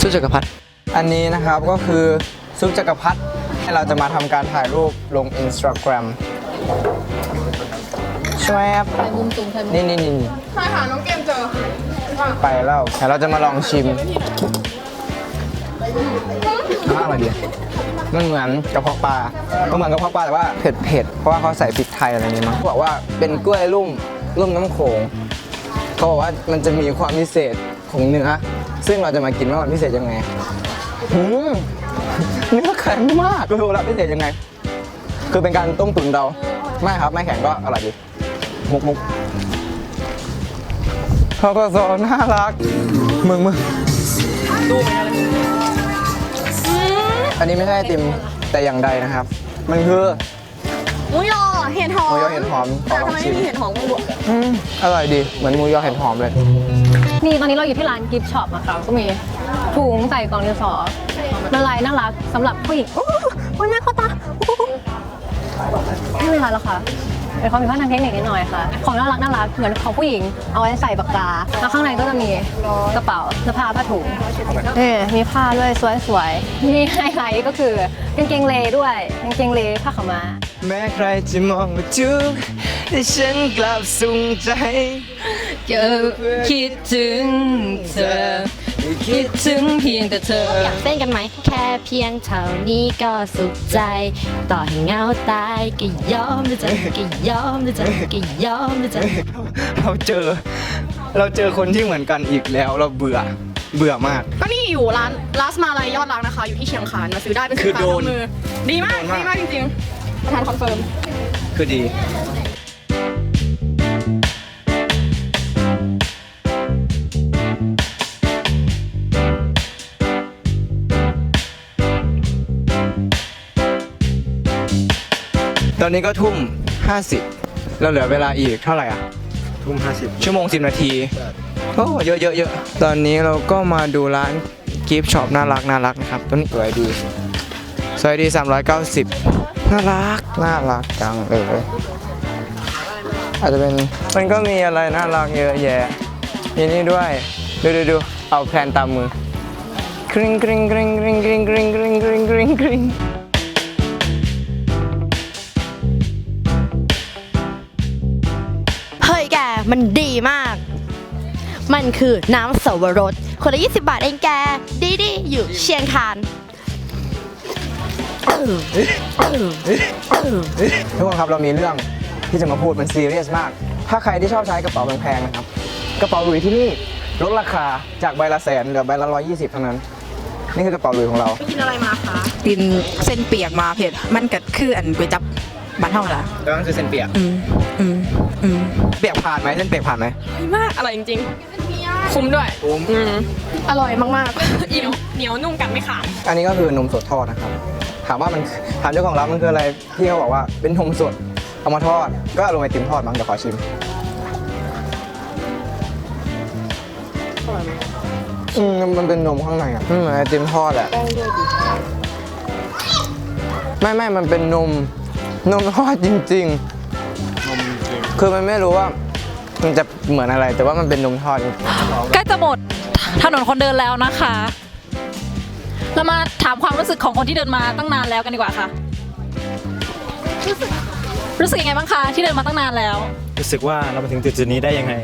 ซุปจักรพรรดิอันนี้นะครับก็คือซุปจักรพรรดิเราจะมาทำการถ่ายรูปลง Instagram ชวบนี่นี่นี่ใช่ค่ะน้องเกมเจอ ไปแล้วเดี๋ยวเราจะมาลองชิมมากเลยดีมันเหมือนกระเพาะปลาก็เหมือนกระเพาะปลาแต่ว่าเผ็ดเผ็ดๆเพราะว่าเขาใส่พริกไทยอะไรอย่างงี้มั้งเขาบอกว่าเป็นกล้วยลุ่มลุ่มน้ำโขงเขาบอกว่ามันจะมีความพิเศษของเนื้อ ซึ่งเราจะมากินว่ามันพิเศษยังไงหืมเนื้อแข็งมากรู้แล้วพิเศษยังไง คือเป็นการต้มตุ๋นเรา ไม่ครับ ไม่แข็งก็อร่อยดีมุกมุกเขาก็สอนน่ารัก มึงมึงอันนี้ไม่ใช่ไอติมแต่อย่างใดนะครับ มันคือ หมูยอเห็ดหอมหมูยอเห็ดหอมขอแต่ลองทำไมชิไม่ม มีเห็ดหอมกันบวอืมอร่อยดี เหมือนหมูยอเห็ดหอมเลย นี่ตอนนี้เราอยู่ที่ร้านกิฟต์ช็อปนะคะก็มีถุงใส่กล่องดินสอละลายน่ารักสำหรับผู้หญิงโอ้โหโอ้ยแม่เข้าตาโอ้โหไม่เป็นไรแล้วค่ะ เป็นความผิดพลาดทางเทคนิคนิดหน่อยค่ะ ของน่ารักน่ารักเหมือนของผู้หญิง เอาไว้ใส่ปากกา แล้วข้างในก็จะมีกระเป๋าเสื้อผ้าผ้าถุงเออมีผ้าด้วยสวยๆมีไฮไลท์ก็คือกางเกงเลด้วยกางเกงเลผ้าขาวม้าแม้ใครจะมองว่าจุกแต่ฉันกลับสุงใจเจอคิดถึงเธอ คิดถึงเพียงแต่เธอ อยากเต้นกันไหม แค่เพียงเท่านี้ก็สุขใจ ต่อให้เหงาตายก็ยอมนะจ๊ะก็ยอมนะจ๊ะก็ยอมนะจ๊ะเราเจอ เราเจอคนที่เหมือนกันอีกแล้วเราเบื่อเบื่อมาก ก็นี่อยู่ร้านลาสมาลัยยอดรักนะคะ อยู่ที่เชียงคานมาซื้อได้เป็นคือสินค้าโดน ทำมือ ดีมากโดนมาก ดีมากจริงๆประธานคอนเฟิร์ม คือดี ตอนนี้ก็ทุ่ม 50 เราเหลือเวลาอีกเท่าไหร่อะ ทุ่มห้าสิบ ชั่วโมง 10 นาทีโอ้เยอะเยอะเยอะตอนนี้เราก็มาดูร้านกิฟต์ช็อปน่ารักน่ารักนะครับตัวนี้สวยดีสวยดี 390 น่ารัก น่ารักจังเลยอาจจะเป็นมันก็มีอะไรน่ารักเยอะแยะมีนี่ด้วย ดูดูดูเอาแพลนตามมือกริงกริงกริงกริงกริงกริงกริงกริงกริง มันดีมาก มันคือน้ำเสาวรสคนละ 20 บาทเองแก ดีดีๆอยู่เชียงคานทุกคนครับเรามีเรื่องที่จะมาพูดมันซีเรียสมาก ถ้าใครที่ชอบใช้กระเป๋าแพงๆนะครับ กระเป๋าหลุยที่นี่ลดราคาจากใบละแสนเหลือใบละร้อยยี่สิบเท่านั้น นี่คือกระเป๋าหลุยของเรา กินอะไรมาคะ กินเส้นเปียกมาเผ็ด มันก็คืออันก๋วยจับ บ้านเฮาล่ะแล้วนั่นคือเส้นเปียกอืมอืมอืมเปียกผ่านไหมเส้นเปียกผ่านไหมดีมากอร่อยจริงๆ คุ้มด้วยคุ้มอืมอร่อยมากๆ อิ่มเหนียวนุ่มกัดไม่ขาดอันนี้ก็คือนมสดทอดนะครับ ถามว่ามันถามเจ้าของร้านมันคืออะไรพี่เขาบอกว่าเป็นนมสดเอามาทอด ก็ลงไอติมทอดมั้งเดี๋ยวขอชิมอืมมันเป็นนมข้างในอะมันเหมือนไอติมทอดแหละไม่ไม่มันเป็นนม นมทอดจริงๆ คือมันไม่รู้ว่า มันจะเหมือนอะไร แต่ว่ามันเป็นนมทอดจริงใกล้จะหมดถนนคนเดินแล้วนะคะ เรามาถามความรู้สึกของคนที่เดินมาตั้งนานแล้วกันดีกว่าค่ะ รู้สึกยังไงบ้างคะที่เดินมาตั้งนานแล้ว รู้สึกว่าเรามาถึงจุดจุดๆนี้ได้ยังไง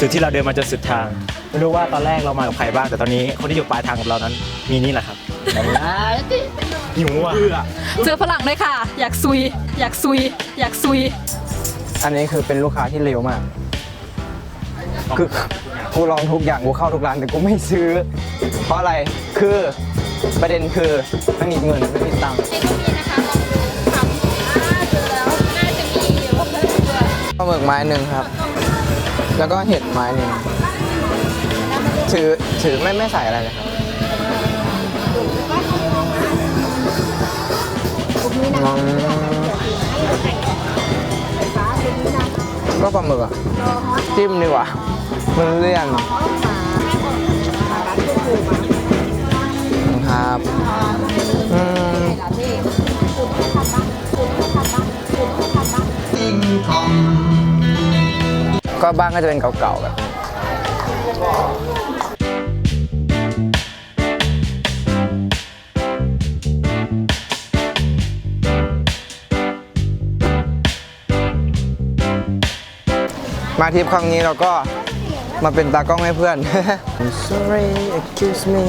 จุดที่เราเดินมาจนสุดทาง ไม่รู้ว่าตอนแรกเรามากับใครบ้างแต่ตอนนี้คนที่อยู่ปลายทางกับเรานั้นมีนี่แหละครับ หิวอะ เจอฝรั่งด้วยค่ะ อยากซุย อยากซุย อยากซุย อันนี้คือเป็นลูกค้าที่เร็วมาก คือกูลองทุกอย่างกูเข้าทุกร้านแต่กูไม่ซื้อ เพราะอะไร คือประเด็นคือไม่มีเงินไม่มีตังค์ปลาหมึกไม้หนึ่งครับ แล้วก็เห็ดไม้หนึ่งถือถือไม่ไม่ใส่อะไรเลยครับ อืมก็ปลาหมึกอะจิ้มดีกว่า มันเลี่ยนครับอืมก็บ้านก็จะเป็นเก่าๆแบบ มาทริปครั้งนี้เราก็มาเป็นตากล้องให้เพื่อน sorry excuse me